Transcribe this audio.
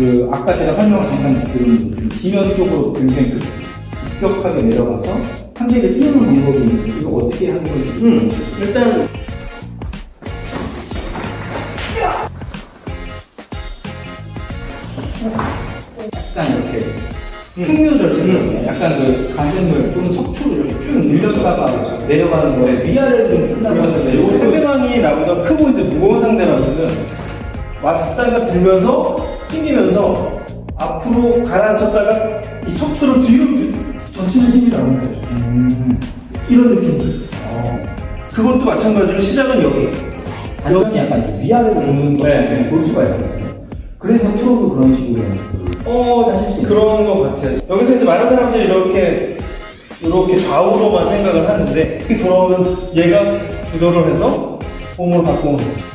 그 아까 제가 설명 잠깐 드린 그 지면 쪽으로 굉장히 급격하게 내려가서 상대를 띄우는 방법이 있는데 이거 어떻게 하는 건지 음, 일단 약간 이렇게 흉묘절제는 약간 그 가슴을 또는 척추를 이렇게 쭉 늘렸다가 내려가는 거에 위아래를 좀 쓴다고 하는데 요거 요거 상대방이 나보다 크고 이제 무거운 상대라면은 왔다가 들면서 튕기면서 앞으로 가라앉혔다가 이 척추를 뒤로 젖히는 힘이 나오는 거죠. 음, 이런 느낌들. 어, 그것도 마찬가지로 시작은 여기. 단전이 약간 위아래로 오는 걸 네. 볼 수가 있거든요. 그래서 프로도 그런 식으로 어, 하실 수 그런 것 같아요. 여기서 이제 많은 사람들이 이렇게, 이렇게 좌우로만 생각을 하는데, 이렇게 돌아오면 얘가 주도를 해서 몸을 바꾸는 거죠.